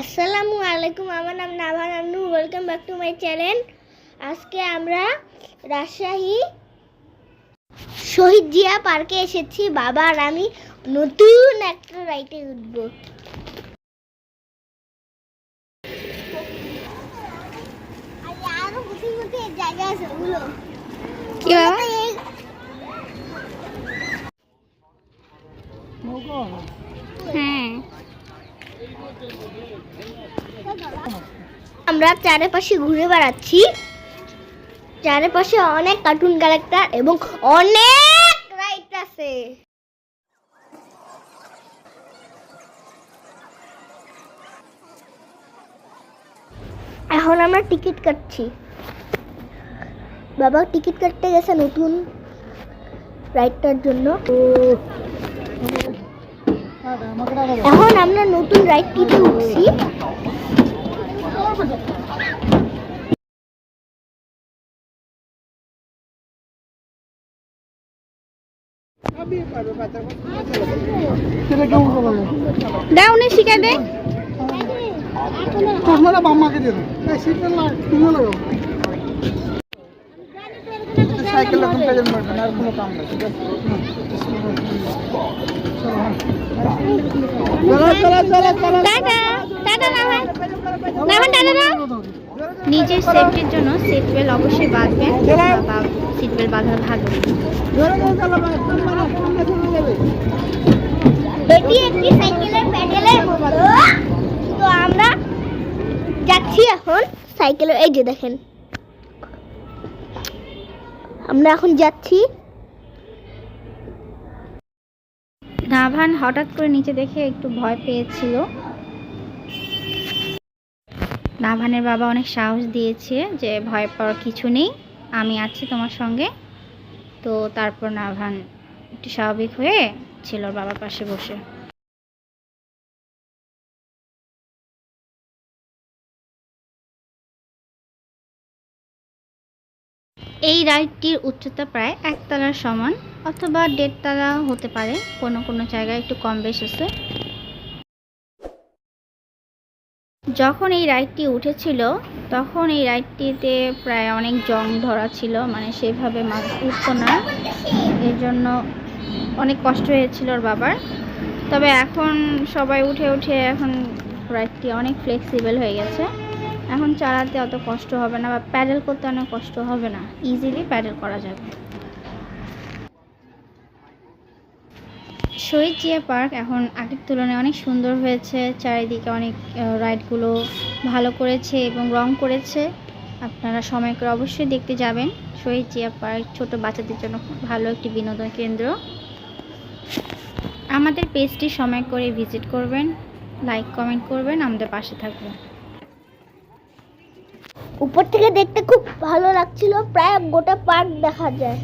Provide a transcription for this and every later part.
আসসালামু আলাইকুম, আমার নাম Nava Nannu. Welcome back to my channel আজকে আমরা রাজশাহী শহীদ জিয়া পার্কে এসেছি। বাবা আর আমি নতুন একটা রাইটে উঠব। জায়গা আছে, ওগুলো কি বাবা? হ্যাঁ আমরা চারিপাশে ঘুরে বেড়াচ্ছি। চারিপাশে অনেক কার্টুন ক্যারেক্টার এবং অনেক রাইড আছে। এখন আমরা টিকিট কাটছি। বাবা টিকিট কাটতে গেছে নতুন রাইডটার জন্য। এখন আমরা নতুন রাইডটিতে উঠছি শিখে দে সাইকেল এখন প্রেজেন্ট করবেন আর কোনো কাম নেই ঠিক আছে নিজের সেফটির জন্য সিট বেল্ট অবশ্যই বাঁধবেন বা সিট বেল্ট এটি একটি সাইকেলের প্যাডেলের মতো তো আমরা যাচ্ছি এখন সাইকেলের এই যে দেখেন আমরা এখন যাচ্ছি। নাভান হঠাৎ করে নিচে দেখে একটু ভয় পেয়েছিল। নাভানের বাবা অনেক সাহস দিয়েছে যে ভয় পাওয়ার কিছু নেই, আমি আছি তোমার সঙ্গে। তো তারপর নাভান একটু স্বাভাবিক হয়ে ছিল বাবার পাশে বসে। এই রাইডটির উচ্চতা প্রায় একতলার সমান, অথবা দেড়তলা হতে পারে, কোনো কোনো জায়গায় একটু কম বেশ আছে। যখন এই রাইডটি উঠেছিল, তখন এই রাইডটিতে প্রায় অনেক জং ধরা ছিল মানে সেভাবে মাছ উঠতো না। এর জন্য অনেক কষ্ট হয়েছিল ওর বাবার। তবে এখন সবাই উঠে উঠে এখন রাইডটি অনেক ফ্লেক্সিবল হয়ে গেছে। এখন চালাতে অত কষ্ট হবে না বা প্যাডেল করতে অনেক কষ্ট হবে না। ইজিলি প্যাডেল করা যাবে। শহীদ জিয়া পার্ক এখন আগের তুলনায় অনেক সুন্দর হয়েছে। চারিদিকে অনেক রাইডগুলো ভালো করেছে এবং রং করেছে। আপনারা সময় করে অবশ্যই দেখতে যাবেন। শহীদ জিয়া পার্ক ছোট বাচ্চাদের জন্য খুব ভালো একটি বিনোদন কেন্দ্র। আমাদের পেজটি সময় করে ভিজিট করবেন, লাইক, কমেন্ট করবেন, আমাদের পাশে থাকবেন। উপর থেকে দেখতে খুব ভালো লাগছিল প্রায় গোটা পার্ক দেখা যায়।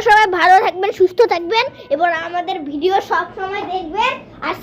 আপনারা সবাই ভালো থাকবেন সুস্থ থাকবেন এবং আমাদের ভিডিও সব সময় দেখবেন। আর